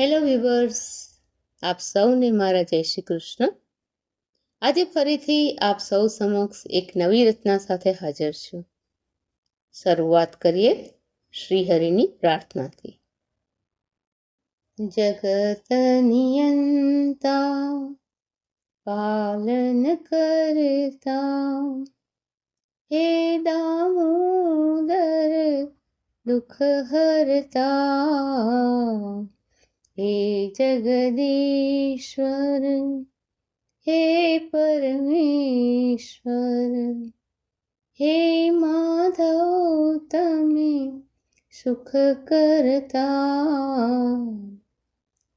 Hello weavers આપ સૌને મારા જય શ્રી કૃષ્ણ. આજે ફરીથી આપ સૌ સમક્ષ એક નવી રચના સાથે હાજર છું. શરૂઆત કરીએ શ્રીહરિની પ્રાર્થનાથી. જગત નિયંતા પાલન કરતા હે દામોદર દુઃખ હરતા હે જગદીશ્વર, હે પરમેશ્વર, હે માધવ, તમે સુખ કરતા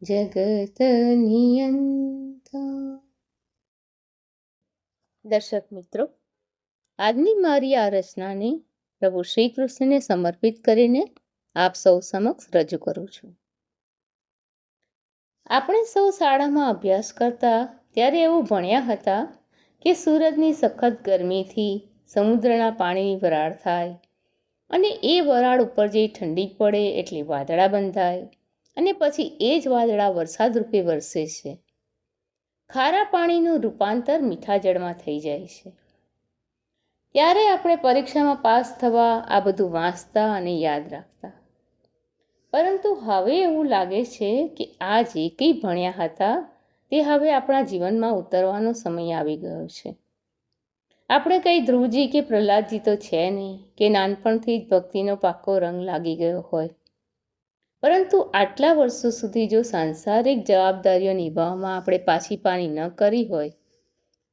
જગત નિયંતા. દર્શક મિત્રો, આજની મારી આ રચનાને પ્રભુ શ્રી કૃષ્ણને સમર્પિત કરીને આપ સૌ સમક્ષ રજૂ કરું છું. આપણે સૌ શાળામાં અભ્યાસ કરતા ત્યારે એવું ભણ્યા હતા કે સૂરજની સખત ગરમીથી સમુદ્રના પાણીની વરાળ થાય અને એ વરાળ ઉપર જે ઠંડી પડે એટલી વાદળા બંધાય અને પછી એ જ વાદળા વરસાદ રૂપે વરસે છે. ખારા પાણીનું રૂપાંતર મીઠા જળમાં થઈ જાય છે. ત્યારે આપણે પરીક્ષામાં પાસ થવા આ બધું વાંચતા અને યાદ રાખતા. પરંતુ હવે એવું લાગે છે કે આ જે કંઈ ભણ્યા હતા, તે હવે આપણા જીવનમાં ઉતરવાનો સમય આવી ગયો છે. આપણે કંઈ ધ્રુવજી કે પ્રહલાદજી તો છે નહીં, કે નાનપણથી જ ભક્તિનો પાકો રંગ લાગી ગયો હોય. પરંતુ આટલા વર્ષો સુધી જો સાંસારિક જવાબદારીઓ નિભાવવામાં આપણે પાછી પાણી ન કરી હોય,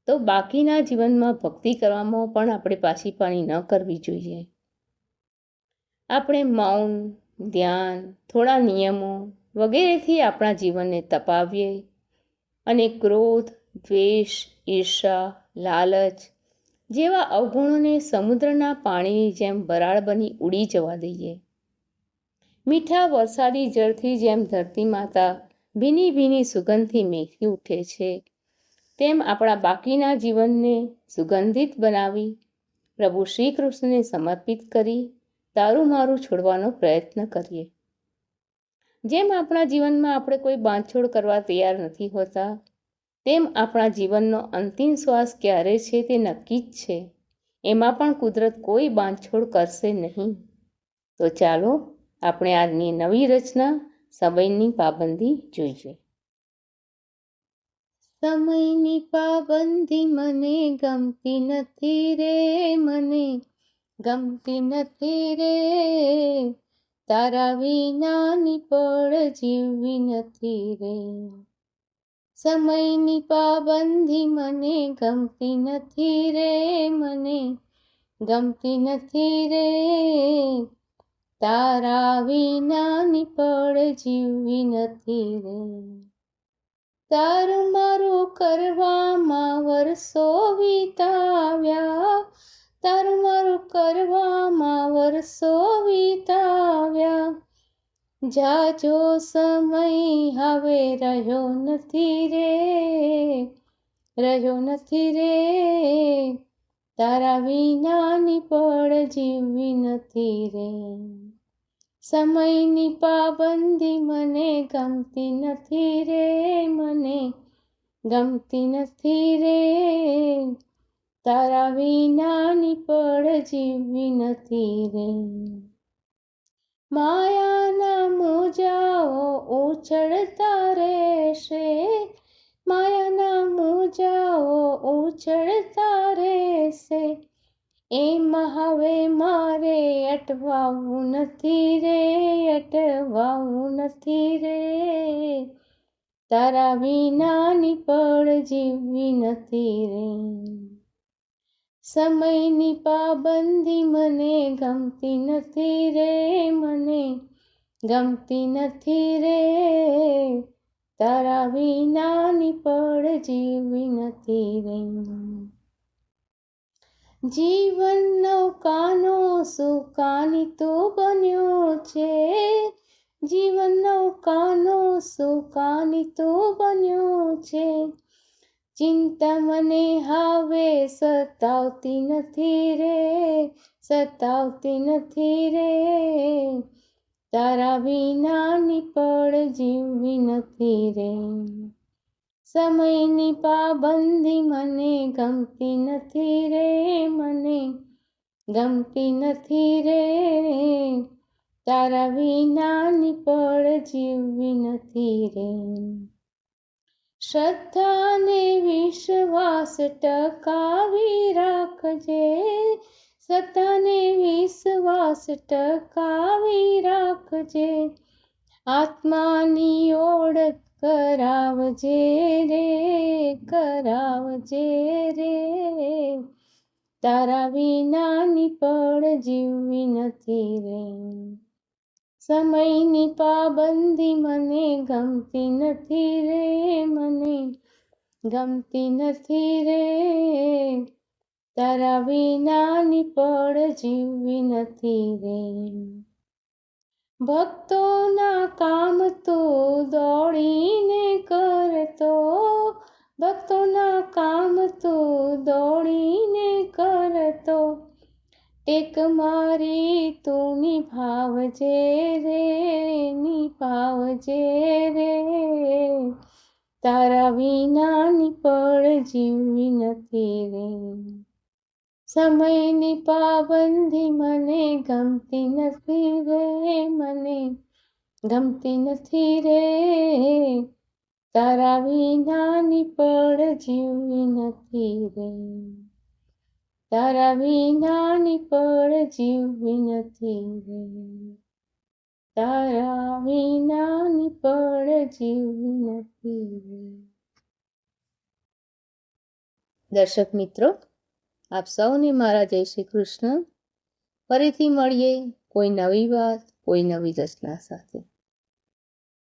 તો બાકીના જીવનમાં ભક્તિ કરવામાં પણ આપણે પાછી પાણી ન કરવી જોઈએ. આપણે મૌન ધ્યાન, થોડા નિયમો વગેરેથી આપણા જીવનને તપાવીએ અને ક્રોધ, દ્વેષ, ઈર્ષા, લાલચ જેવા અવગુણોને સમુદ્રના પાણીની જેમ બરાળ બની ઉડી જવા દઈએ. મીઠા વરસાદી જળથી જેમ ધરતી માતા ભીની ભીની સુગંધથી મેઘી ઉઠે છે, તેમ આપણા બાકીના જીવનને સુગંધિત બનાવી પ્રભુ શ્રી કૃષ્ણને સમર્પિત કરી તારું મારું છોડવાનો પ્રયત્ન કરીએ. જેમ આપણા જીવનમાં આપણે કોઈ બાંધછોડ કરવા તૈયાર નથી હોતા, તેમ આપણા જીવનનો અંતિમ શ્વાસ ક્યારે છે તે નક્કી જ છે. એમાં પણ કુદરત કોઈ બાંધછોડ કરશે નહીં. તો ચાલો, આપણે આજની નવી રચના સમયની પાબંદી જોઈએ. સમયની પાબંદી મને ગમતી નથી રે મને. ગમતી નથી રે તારા વિનાની પળ જીવવી નથી રે. સમયની પાબંધી મને ગમતી નથી રે, મને ગમતી નથી રે. તારા વિનાની પળ જીવવી નથી રે. તારું મારું કરવામાં વર્ષો વિતાવ્યા તારું મારું કરવામાં વર્ષો વિતાવ્યા. જાજો સમય હવે રહ્યો નથી રે, રહ્યો નથી રે. તારા વિનાની પળ જીવવી નથી રે. સમયની પાબંદી મને ગમતી નથી રે, મને ગમતી નથી રે. તારા વિનાની પળ જીવવી નથી રે. માયાના મોજાઓ ઉછળતા રહેશે. માયાના મોજાઓ ઉછળતા રહેશે. એમાં હવે મારે અટવાવું નથી રે, અટવાવું નથી રે. તારા વિનાની પળ જીવવી નથી રે. સમયની પાબંદી મને ગમતી નથી રે, મને ગમતી નથી રે. તારા વિનાની પળ જીવી નથી રે. જીવનનો કાનો સુકાની તો બન્યો છે. જીવનનો કાનો સુકાની તો બન્યો છે. ચિંતા મને હવે સતાવતી નથી રે, સતાવતી નથી રે. તારા વિનાની પળ જીવવી નથી રે. સમયની પાબંધી મને ગમતી નથી રે, મને ગમતી નથી રે. તારા વિનાની પળ જીવવી નથી રે. શ્રદ્ધાને વિશ્વાસ ટકાવી રાખજે. સતાને વિશ્વાસ ટકાવી રાખજે. આત્માની ઓળખ કરાવજે રે કરાવજે રે. તારા વિનાની પળ જીવવી નથી રે સમયની પાબંદી મને ગમતી નથી રે, મને ગમતી નથી રે. તારા વિનાની પળ જીવવી નથી રે. ભક્તોના કામ તો દોડીને કરતો, ભક્તોના કામ તો દોડીને કરતો. ટેક મારી તું નિભાવજે રે નિભાવજે રે. તારા વિનાની નિપળ જીવવી નથી રે. સમયની પાબંધી મને ગમતી નથી રે, મને ગમતી નથી રે. તારા વિનાની નિપળ જીવવી નથી રે. તારા વિના નિપળ જીવવી નથી રે. તારા વિના નિપળ જીવવી નથી રે. દર્શક મિત્રો, આપ સૌને મારા જય શ્રી કૃષ્ણ. ફરીથી મળીએ કોઈ નવી વાત, કોઈ નવી રચના સાથે.